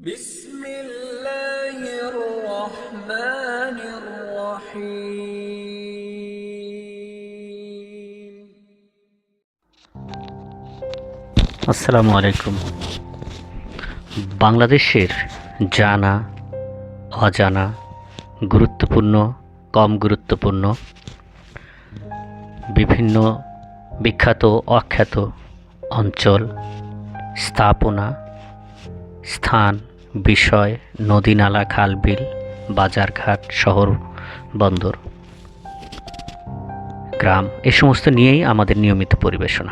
بسم الله الرحمن الرحيم আসসালামু আলাইকুম বাংলাদেশের জানা অজানা গুরুত্বপূর্ণ কম গুরুত্বপূর্ণ বিভিন্ন বিখ্যাত অখ্যাত অঞ্চল স্থাপনা স্থান বিষয় নদী নালা খাল বিল বাজারঘাট, শহর, বন্দর। গ্রাম, এ সমস্ত নিয়েই আমাদের নিয়মিত পরিবেশনা।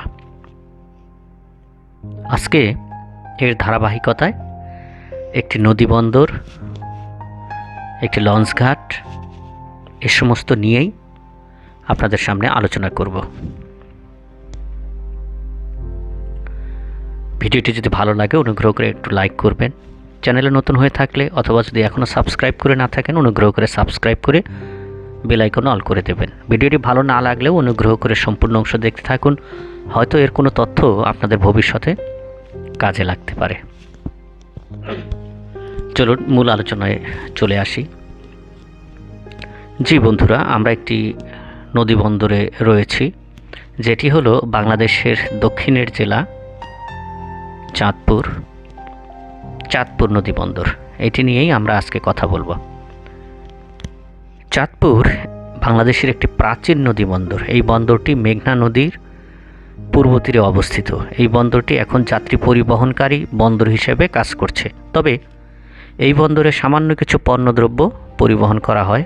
আজকে এর ধারাবাহিকতায় একটি নদী বন্দর, একটি লঞ্চঘাট এ সমস্ত নিয়েই আপনাদের সামনে আলোচনা করব। ভিডিওটি যদি ভালো লাগে, অনুগ্রহ করে একটু লাইক করবেন। চ্যানেলে নতুন হয়ে থাকলে অথবা যদি এখনও সাবস্ক্রাইব করে না থাকেন, অনুগ্রহ করে সাবস্ক্রাইব করে বেল আইকন অল করে দেবেন। ভিডিওটি ভালো না লাগলেও অনুগ্রহ করে সম্পূর্ণ অংশ দেখতে থাকুন। হয়তো এর কোনো তথ্য আপনাদের ভবিষ্যতে কাজে লাগতে পারে। চলুন, মূল আলোচনায় চলে আসি। জি বন্ধুরা, আমরা একটি নদী বন্দরে রয়েছি, যেটি হলো বাংলাদেশের দক্ষিণের জেলা, চাঁদপুর। চাঁদপুর নদী বন্দর এটি নিয়েই আমরা আজকে কথা বলব। চাঁদপুর বাংলাদেশের একটি প্রাচীন নদী বন্দর এই বন্দরটি মেঘনা নদীর পূর্ব তীরে অবস্থিত। এই বন্দরটি এখন যাত্রী পরিবহনকারী বন্দর হিসেবে কাজ করছে। তবে এই বন্দরে সামান্য কিছু পণ্যদ্রব্য পরিবহন করা হয়।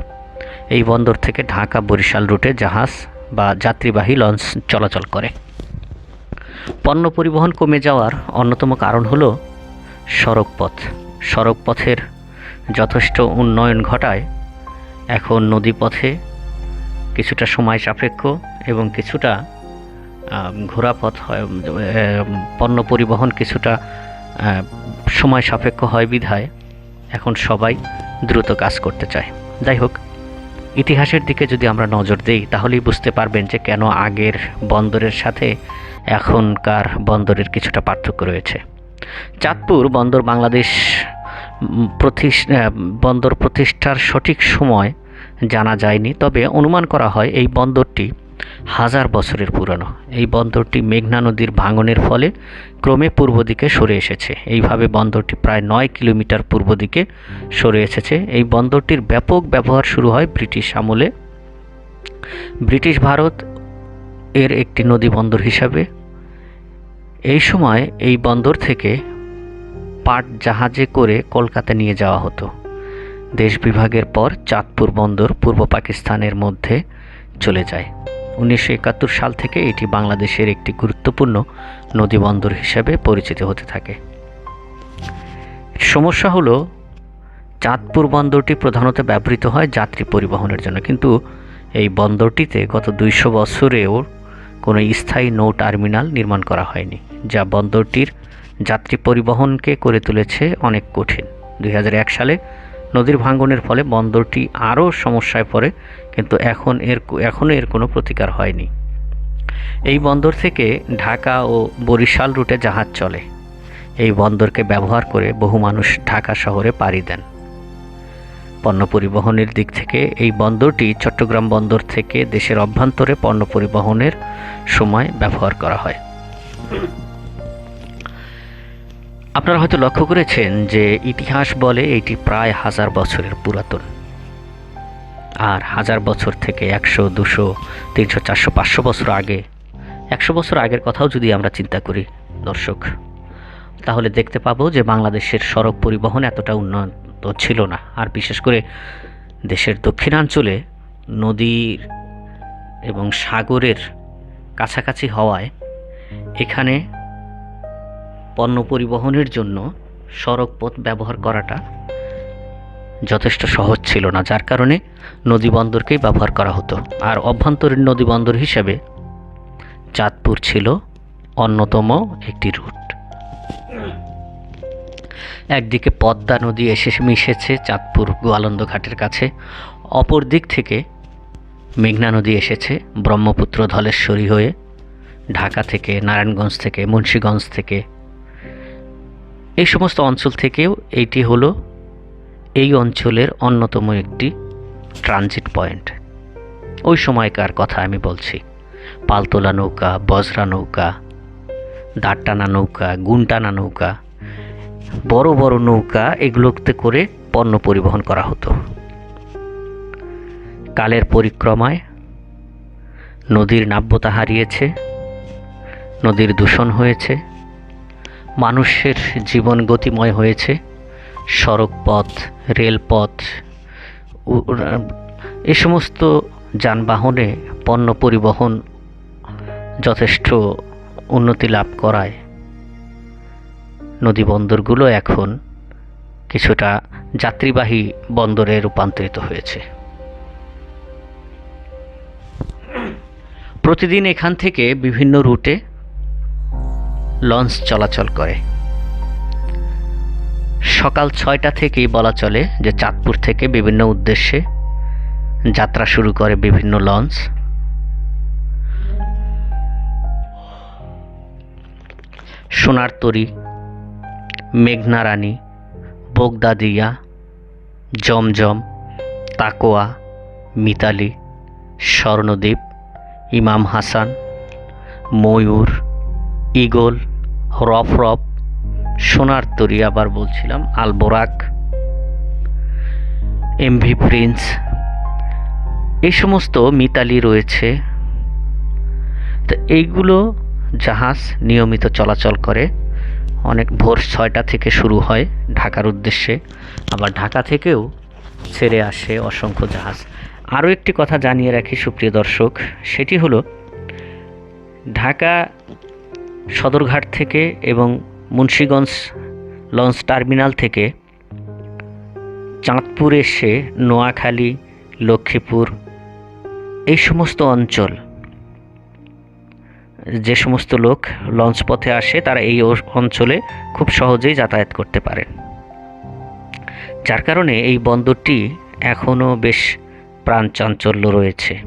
এই বন্দর থেকে ঢাকা বরিশাল রুটে জাহাজ বা যাত্রীবাহী লঞ্চ চলাচল করে। পণ্য পরিবহন কমে যাওয়ার অন্যতম কারণ হলো সড়কপথ। সড়কপথের যথেষ্ট উন্নয়ন ঘটায় এখন নদীপথে কিছুটা সময় সাপেক্ষ এবং কিছুটা ঘোরাপথ হয় পণ্য পরিবহন কিছুটা সময় সাপেক্ষ হয় বিধায় এখন সবাই দ্রুত কাজ করতে চায়। যাই হোক, ইতিহাসের দিকে যদি আমরা নজর দেই, তাহলেই বুঝতে পারবেন যে কেন আগের বন্দরের সাথে এখনকার বন্দরের কিছুটা পার্থক্য রয়েছে। চাঁদপুর বন্দর বাংলাদেশ বন্দর প্রতিষ্ঠার সঠিক সময় জানা যায়নি। তবে অনুমান করা হয় এই বন্দরটি হাজার বছরের পুরনো। এই বন্দরটি মেঘনা নদীর ভাঙনের ফলে ক্রমে পূর্ব দিকে সরে এসেছে। এইভাবে বন্দরটি প্রায় নয় কিলোমিটার পূর্ব দিকে সরে এসেছে। এই বন্দরটির ব্যাপক ব্যবহার শুরু হয় ব্রিটিশ আমলে। ব্রিটিশ ভারত এর একটি নদী বন্দর হিসাবে এই সময় এই বন্দর থেকে পাট জাহাজে করে কলকাতা নিয়ে যাওয়া হতো। দেশ বিভাগের পর চাঁদপুর বন্দর পূর্ব পাকিস্তানের মধ্যে চলে যায়। উনিশশো একাত্তর সাল থেকে এটি বাংলাদেশের একটি গুরুত্বপূর্ণ নদী বন্দর হিসেবে পরিচিত হতে থাকে। সমস্যা হলো, চাঁদপুর বন্দরটি প্রধানত ব্যবহৃত হয় যাত্রী পরিবহনের জন্য, কিন্তু এই বন্দরটিতে গত দুইশো বছরেও কোনো স্থায়ী নৌ টার্মিনাল নির্মাণ করা হয়নি। যা বন্দরটির যাত্রী পরিবহনকে করে তুলেছে অনেক কঠিন। দুই হাজার এক সালে নদীর ভাঙ্গনের ফলে বন্দরটি আরও সমস্যায় পড়ে, কিন্তু এখন এর এখনও এর কোনো প্রতিকার হয়নি। এই বন্দর থেকে ঢাকা ও বরিশাল রুটে জাহাজ চলে। এই বন্দরকে ব্যবহার করে বহু মানুষ ঢাকা শহরে পাড়ি দেন। পণ্য পরিবহনের দিক থেকে এই বন্দরটি চট্টগ্রাম বন্দর থেকে দেশের অভ্যন্তরে পণ্য পরিবহনের সময় ব্যবহার করা হয়। আপনারা হয়তো লক্ষ্য করেছেন যে ইতিহাস বলে এটি প্রায় হাজার বছরের পুরাতন। আর হাজার বছর থেকে একশো, দুশো, তিনশো, চারশো, পাঁচশো বছর আগে, একশো বছর আগের কথাও যদি আমরা চিন্তা করি, দর্শক, তাহলে দেখতে পাবো যে বাংলাদেশের সড়ক পরিবহন এতটা উন্নত ছিল না। আর বিশেষ করে দেশের দক্ষিণাঞ্চলে নদীর এবং সাগরের কাছাকাছি হওয়ায় এখানে পণ্য পরিবহনের জন্য সড়ক পথ ব্যবহার করাটা যথেষ্ট সহজ ছিল না, যার কারণে নদী বন্দরকেই ব্যবহার করা হতো। আর অভ্যন্তরীণ নদী বন্দর হিসেবে চাঁদপুর ছিল অন্যতম একটি রুট। একদিকে পদ্মা নদী এসে মিশেছে চাঁদপুর গোয়ালন্দ ঘাটের কাছে অপর দিক থেকে মেঘনা নদী এসেছে ব্রহ্মপুত্র ধলেশ্বরী হয়ে ঢাকা থেকে নারায়ণগঞ্জ থেকে মুন্সীগঞ্জ থেকে এই সমস্ত অঞ্চল থেকেও এইটি হলো এই অঞ্চলের অন্যতম একটি ট্রানজিট পয়েন্ট। ওই সময়কার কথা আমি বলছি। পালতোলা নৌকা, বজরা নৌকা দাঁড়টানা নৌকা, গুনটানা নৌকা, বড় বড় নৌকা, এগুলোতে করে পণ্য পরিবহন করা হতো। কালের পরিক্রমায় নদীর নাব্যতা হারিয়েছে, নদীর দূষণ হয়েছে মানুষের জীবন গতিময় হয়েছে। সড়ক পথ রেলপথ এ সমস্ত যানবাহনে পণ্য পরিবহন যথেষ্ট উন্নতি লাভ করায়। নদী বন্দরগুলো এখন কিছুটা যাত্রীবাহী বন্দরে রূপান্তরিত হয়েছে। প্রতিদিন এখান থেকে বিভিন্ন রুটে লঞ্চ চলাচল করে। সকাল ছয়টা থেকেই বলা চলে যে চাঁদপুর থেকে বিভিন্ন উদ্দেশ্যে যাত্রা শুরু করে বিভিন্ন লঞ্চ। সোনার তরী, মেঘনা রানী বোগদাদিয়া জমজম, তাকোয়া, মিতালি স্বর্ণদ্বীপ ইমাম হাসান, ময়ূর ইগল রফ রফ সোনার তরী আবার বলছিলাম আলবোরাক এমভি প্রিন্স। এই সমস্ত মিতালি রয়েছে। তো এইগুলো জাহাজ নিয়মিত চলাচল করে। অনেক ভোর ছয়টা থেকে শুরু হয় ঢাকার উদ্দেশ্যে। আবার ঢাকা থেকেও ছেড়ে আসে অসংখ্য জাহাজ। আরও একটি কথা জানিয়ে রাখি সুপ্রিয় দর্শক, সেটি হলো, ঢাকা সদরঘাট থেকে এবং মুন্সীগঞ্জ লঞ্চ টার্মিনাল থেকে চাঁদপুর এসে নোয়াখালী, লক্ষ্মীপুর, এই সমস্ত অঞ্চল। যে সমস্ত লোক লঞ্চ পথে আসে, তারা এই অঞ্চলে খুব সহজেই যাতায়াত করতে পারেন যার কারণে এই বন্দরটি এখনও বেশ প্রাণ চাঞ্চল্য রয়েছে।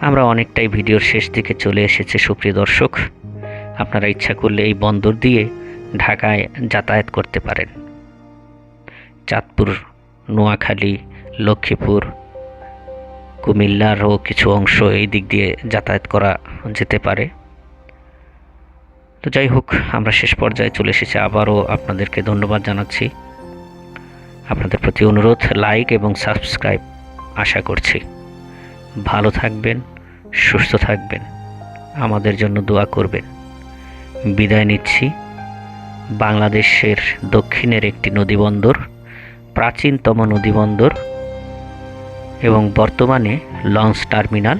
আমরা অনেকটাই ভিডিওর শেষ দিকে চলে এসেছে, সুপ্রিয় দর্শক। আপনারা ইচ্ছা করলে এই বন্দর দিয়ে ঢাকায় যাতায়াত করতে পারেন। চাঁদপুর, নোয়াখালী, লক্ষ্মীপুর কুমিল্লারও কিছু অংশ এই দিক দিয়ে যাতায়াত করা যেতে পারে। তো যাই হোক, আমরা শেষ পর্যায়ে চলে এসেছি। আবারও আপনাদেরকে ধন্যবাদ জানাচ্ছি। আপনাদের প্রতি অনুরোধ লাইক এবং সাবস্ক্রাইব আশা করছি। ভালো থাকবেন, সুস্থ থাকবেন। আমাদের জন্য দোয়া করবেন। বিদায় নিচ্ছি। বাংলাদেশের দক্ষিণের একটি নদীবন্দর, প্রাচীনতম নদীবন্দর এবং বর্তমানে launch terminal,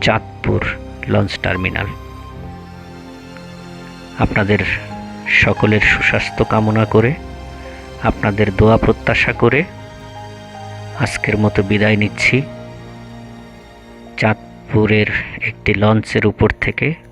Chandpur launch terminal. আপনাদের সকলের সুস্বাস্থ্য কামনা করে, আপনাদের দোয়া প্রত্যাশা করে আজকের মতো বিদায় নিচ্ছি। চাঁদপুরের একটি লঞ্চের উপর থেকে